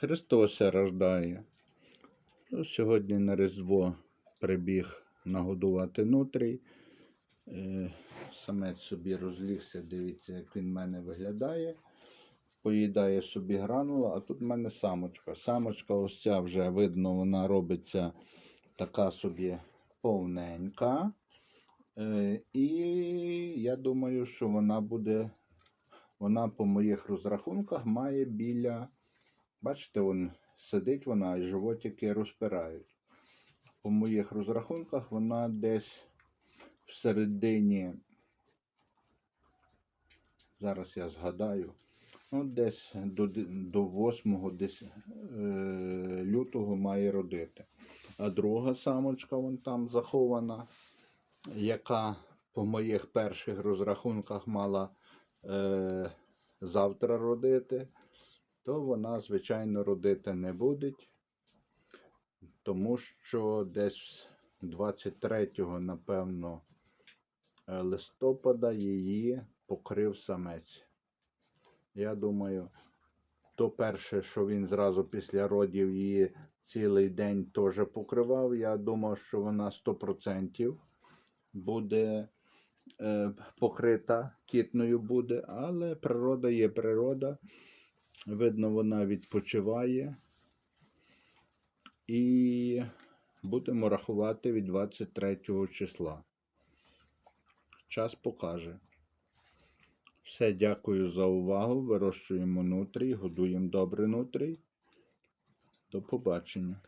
Христос рождає. Ну, Сьогодні на Різдво прибіг нагодувати нутрій. Е, Самець собі розлігся, дивіться, як він в мене виглядає. Поїдає собі гранула, а тут в мене самочка. Самочка ось ця вже видно, вона робиться така собі повненька. Е, І я думаю, що вона буде, вона по моїх розрахунках має біля, бачите, вон сидить вона і животики розпирають. По моїх розрахунках вона десь в середині, зараз я згадаю, ну, десь до, до 8 десь, е, лютого має родити. А друга самочка вон там захована, яка по моїх перших розрахунках мала е, завтра родити, то вона, звичайно, родити не буде, тому що десь 23-го, напевно, е, листопада її покрив самець. Я думаю, то перше, що він зразу після родів її цілий день теж покривав, я думав, що вона 100% буде е, покрита кітною буде, але природа є природа. Видно, вона відпочиває. І будемо рахувати від 23 числа. Час покаже. Все, дякую за увагу. Вирощуємо нутрій, годуємо добре нутрій. До побачення.